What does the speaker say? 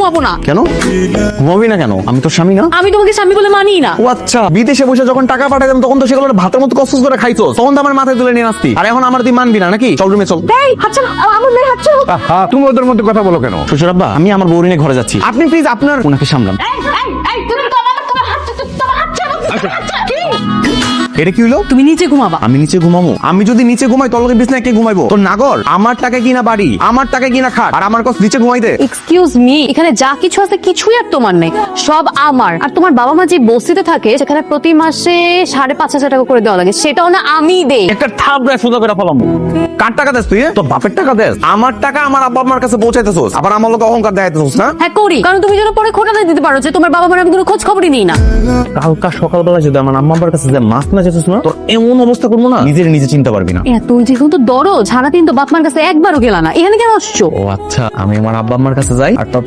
ঘুমাবো না। কেন? ঘুমাবি না কেন? আমি তো স্বামী না? আমি তোমাকে স্বামী বলে মানি না। ও আচ্ছা বিদেশে বসে যখন টাকা পাঠাইতাম তখন তো সেগুলো ভাতের মতো কষ্ট করে খাইতো তখন তো আমার মাথায় তুলে নিয়ে আসতি আর এখন আমার তুই মানবি না নাকি? চল রুমে চল। এই আমার মেয়ে হ্যাঁ তুমি ওদের মধ্যে কথা বলো কেন? শ্বশুর আব্বা আমি আমার বউরিনে ঘরে যাচ্ছি। আপনি প্লিজ আপনার ওনাকে সামলান। এই এই এই তুমি তো এটা কি হলো? তুমি নিচে ঘুমাবা। আমি নিচে ঘুমাবো। আমি যদি নিচে ঘুমাই তোর লোকের বিছনায় কে ঘুমাইবো? তোর নাগর আমার টাকা কিনা বাড়ি আমার টাকা কিনা খাট আর আমার কস নিচে ঘুমাইতে এক্সকিউজ মি এখানে যা কিছু আছে কিছুই আর তোমার নেই। সব আমার। আর তোমার বাবা মা যে বস্তিতে থাকে সেখানে প্রতি মাসে সাড়ে পাঁচ হাজার টাকা করে দেওয়া লাগে। সেটাও না আমি দেই। একটা থাপ রায় সোজা করে ফলাম। কার টাকা দেস তুই? তোর বাপের টাকা দেস। আমার টাকা আমার আব্বা আমার কাছে পৌঁছাইতেছোস। আবার আমার লোক অহংকার দেখাইতেছোস না হ্যাঁ করি। কারণ তুমি যেন পরে খোটাতে দিতে পারো যে তোমার বাবা মার আমি কোনো খোঁজ খবরই নিই না। কালকা সকালবেলা যদি আমার আম্মা আব্বার কাছে যে মাছ না যেতেছ না তোর এমন অবস্থা করব না। নিজের নিজে চিনতে পারবি না। তুই যে তো দরো সারাদিন তো বাপ মার কাছে একবারও গেলা না। এখানে কেন আসছো? ও আচ্ছা আমি আমার আব্বা আম্মার কাছে যাই আর তোর